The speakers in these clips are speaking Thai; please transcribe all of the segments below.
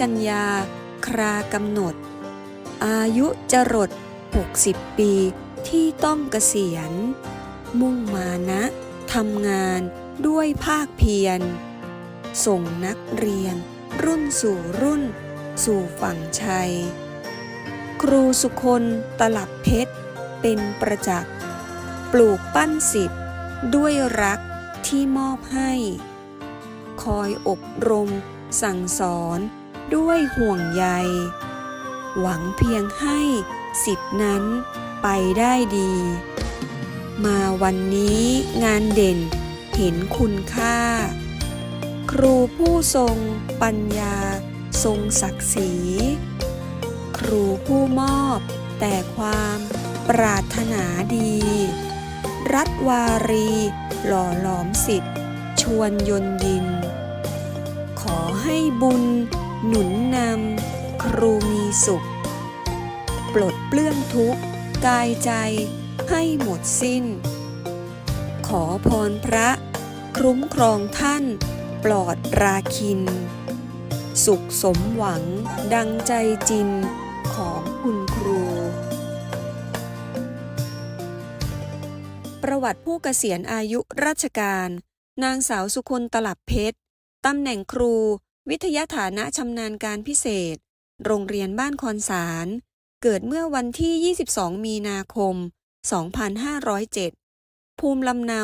กัญญา ครากำหนด อายุจรด 60 ปีที่ต้องเกษียณ มุ่งมานะทำงานด้วยภาคเพียร ส่งนักเรียน รุ่นสู่รุ่น สู่ฝั่งชัย ครูสุคนตลับเพชร เป็นประจักษ์ปลูกปั้นสิทธิ์ด้วยรักที่มอบให้ คอยอบรม สั่งสอน ด้วยห่วงใย หวังเพียงให้สิทธินั้นไปได้ดี มาวันนี้งานเด่นเห็นคุณค่า ครูผู้ทรงปัญญาทรงศักดิ์ศรี ครูผู้มอบแต่ความปรารถนาดี รัตวารีหล่อหลอมสิทธิ์ชวนยนยิน ขอให้บุญ หนุนนำครูมีสุข ปลดเปลื้องทุกข์ กายใจให้หมดสิ้น ขอพรพระ คุ้มครองท่านปลอดราคิน สุขสมหวังดังใจจินของคุณครู ประวัติผู้เกษียณอายุราชการ นางสาวสุคนตลับเพชร ตำแหน่งครู วิทยาฐานะชำนาญการพิเศษ โรงเรียนบ้านคอนสาร เกิดเมื่อวันที่ 22 มีนาคม 2507 ภูมิลำเนา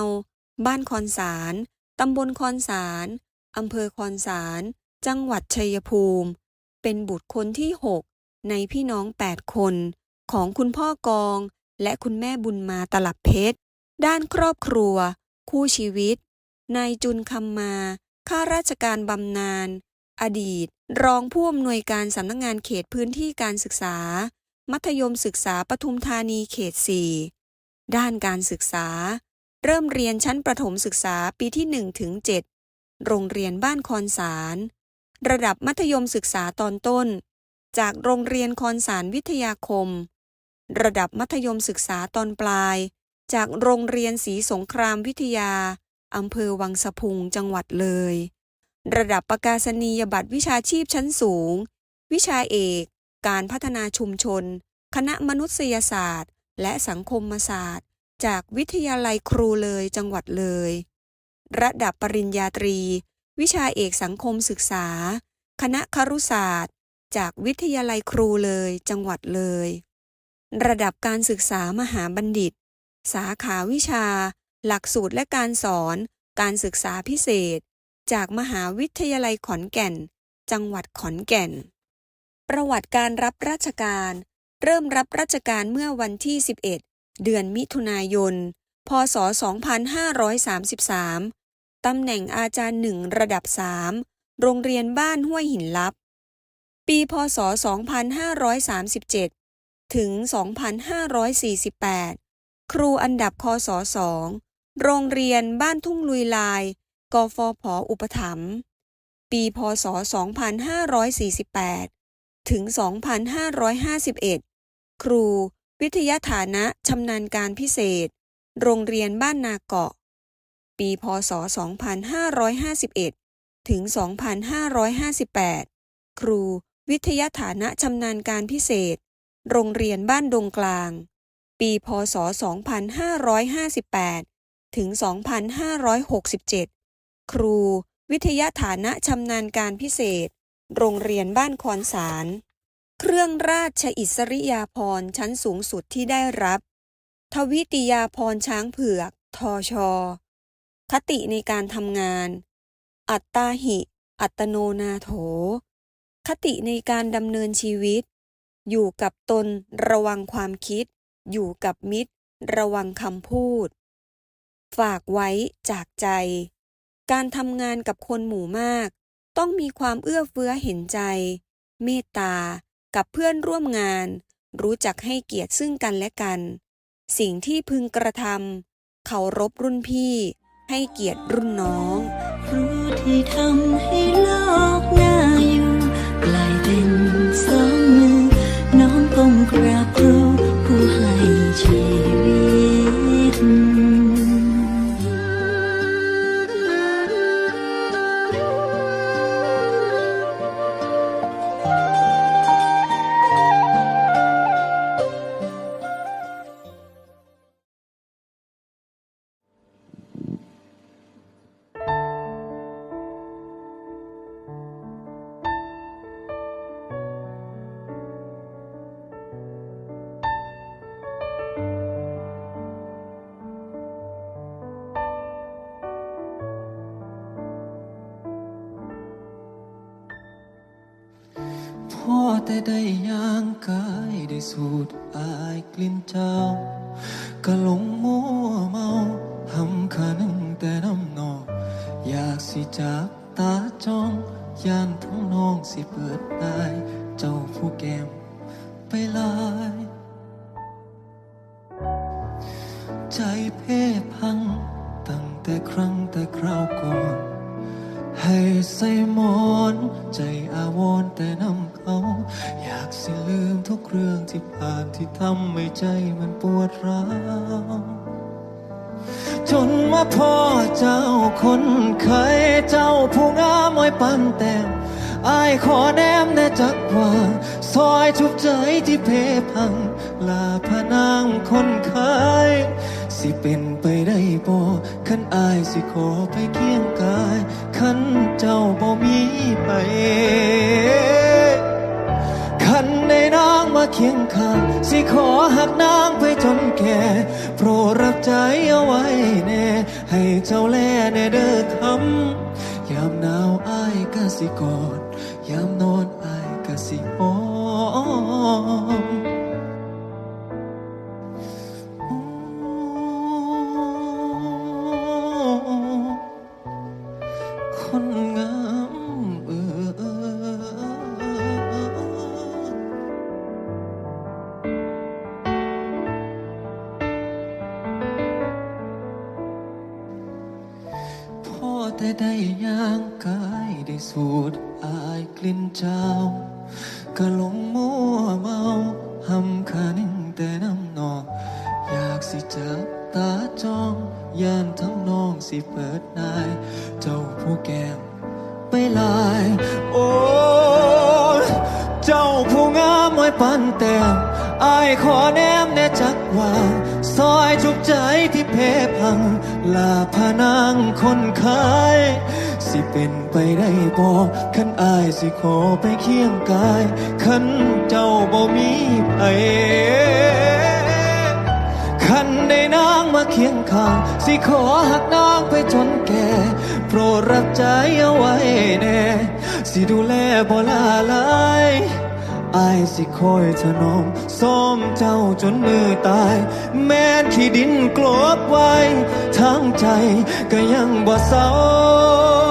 บ้านคอนสาร ตำบลคอนสารอำเภอคอนสาร จังหวัดชัยภูมิ เป็นบุตรคนที่ 6 ในพี่น้อง 8 คน ของคุณพ่อกอง และคุณแม่บุญมาตลับเพชร ด้านครอบครัว คู่ชีวิต นายจุนคำมา ข้าราชการบำนาญ อดีต รองผู้อำนวยการสำนักงงานเขตพื้นที่การศึกษา มัธยมศึกษาปทุมธานีเขต 4 ด้านการศึกษา เริ่มเรียนชั้นประถมศึกษาปีที่1ถึง7โรงเรียนบ้านคอนสาร ระดับมัธยมศึกษาตอนต้น จากโรงเรียนคอนสารวิทยาคม ระดับมัธยมศึกษาตอนปลาย จากโรงเรียนศรีสงครามวิทยาอำเภอวังสะพุงจังหวัดเลย ระดับประกาศนียบัตรวิชาชีพชั้นสูง วิชาเอก การพัฒนาชุมชน คณะมนุษยศาสตร์ และสังคมศาสตร์ จากวิทยาลัยครูเลยจังหวัดเลย ระดับปริญญาตรี วิชาเอกสังคมศึกษา คณะครุศาสตร์ จากวิทยาลัยครูเลยจังหวัดเลย ระดับการศึกษามหาบัณฑิต สาขาวิชา หลักสูตรและการสอน การศึกษาพิเศษ จากมหาวิทยาลัยขอนแก่น จังหวัดขอนแก่น ประวัติการรับราชการ เริ่มรับราชการเมื่อวันที่ 11 เดือนมิถุนายน พศ 2533 ตำแหน่งอาจารย์หนึ่งระดับ 3 โรงเรียนบ้านห้วยหินลับ ปีพศ 2537 ถึง 2548 ครูอันดับคศ2โรงเรียนบ้านทุ่งลุยลาย กฟผอุปถัมภ์ปีพศ 2548 ถึง 2551 ครู วิทยาฐานะชำนาญการพิเศษ โรงเรียนบ้านนาเกาะ ปีพศ 2551 ถึง 2558 ครู วิทยาฐานะชำนาญการพิเศษ โรงเรียนบ้านดงกลาง ปีพศ 2558 ถึง 2567 ครู วิทยาฐานะชำนาญการพิเศษ โรงเรียนบ้านคอนสาร เครื่องราชอิสริยาภรณ์ชั้นสูงสุดที่ได้รับ ทวิติยาภรณ์ช้างเผือก ทอชอคติในการทำงาน อัตตาหิ อัตโนนาโถ คติในการดำเนินชีวิต อยู่กับตนระวังความคิด อยู่กับมิตร ระวังคำพูด ฝากไว้จากใจ การทำงานกับคนหมู่มาก ต้องมีความเอื้อเฟื้อเห็นใจ เมตตา กับเพื่อนร่วมงาน รู้จักให้เกียรติซึ่งกันและกัน สิ่งที่พึงกระทำเคารพรุ่นพี่ ให้เกียรติรุ่นน้อง รูที่ทำให้โลก ได้ย่างกายได้สูดอายกลิ่นเจ้า ก็หลงมัวเมาหำขานึงแต่น้ำนอง อยากสิจับตาจ้องยานทั้งน้องสิเปิดได้เจ้าผู้แก้มไปลาย ใจเพ่พัง ตั้งแต่ครั้งแต่คราวก่อน ให้ใส่หมอนใจอาวรณ์แต่น้ำเขา อยากสิลืมทุกเรื่องที่ผ่านที่ทำให้ใจมันปวดร้าวจนมาพ่อเจ้าคนเคยเจ้าผู้งามมอยปันแต้มอายขอแนมแน่จักว่า ซอยชุบใจที่เพพัง ลาพนางคนเคยสิเป็นไปได้บ่คันอายสิขอไปเคียงกา เคียงข้างสิขอหักนางไปจนแก่โปรดรับใจเอาไว้แน่ ให้เจ้าแลแน่เด้อคำยามหนาวอายกะสิกอด ยามนอนอายกะสิหอม แต่ได้ย่างกายได้สูดอายกลิ่นเจ้า ก็ลงมัวมา กว่าซอยจุกใจที่เพพัง ลาพนางคนขาย สิเป็นไปได้บ่คันอายสิขอไปเคียงกายคันเจ้าบ่มีไผคันได้นางมาเคียงข้าง สิขอหักนางไปจนแก่ โปรดรับใจเอาไว้แน่ สิดูแลบ่ลาลายอายสิ คอยถนอมซ้อมเจ้าจนมือตาย แม้นขี้ดินกลบไว้ ทั้งใจก็ยังบ่เศร้า